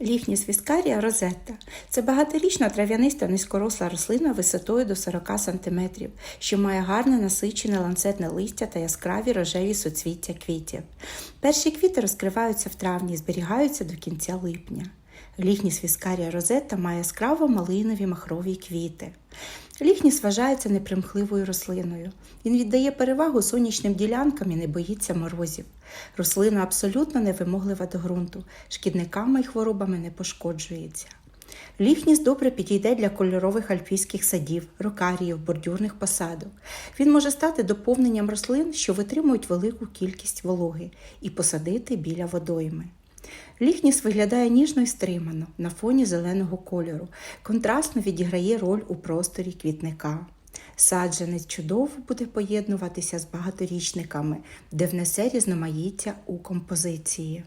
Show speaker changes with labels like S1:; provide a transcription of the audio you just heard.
S1: Ліхніс свісткарія розетта це багаторічна трав'яниста низькоросла рослина висотою до 40 см, що має гарне насичене ланцетне листя та яскраві рожеві суцвіття квітів. Перші квіти розкриваються в травні і зберігаються до кінця липня. Ліхніс віскарія розетта має яскраво малинові махрові квіти. Ліхніс вважається непримхливою рослиною. Він віддає перевагу сонячним ділянкам і не боїться морозів. Рослина абсолютно невимоглива до ґрунту, шкідниками і хворобами не пошкоджується. Ліхніс добре підійде для кольорових альпійських садів, рокаріїв, бордюрних посадок. Він може стати доповненням рослин, що витримують велику кількість вологи, і посадити біля водойми. Ліхніс виглядає ніжно і стримано на фоні зеленого кольору, контрастно відіграє роль у просторі квітника. Саджанець чудово буде поєднуватися з багаторічниками, де внесе різноманіття у композиції.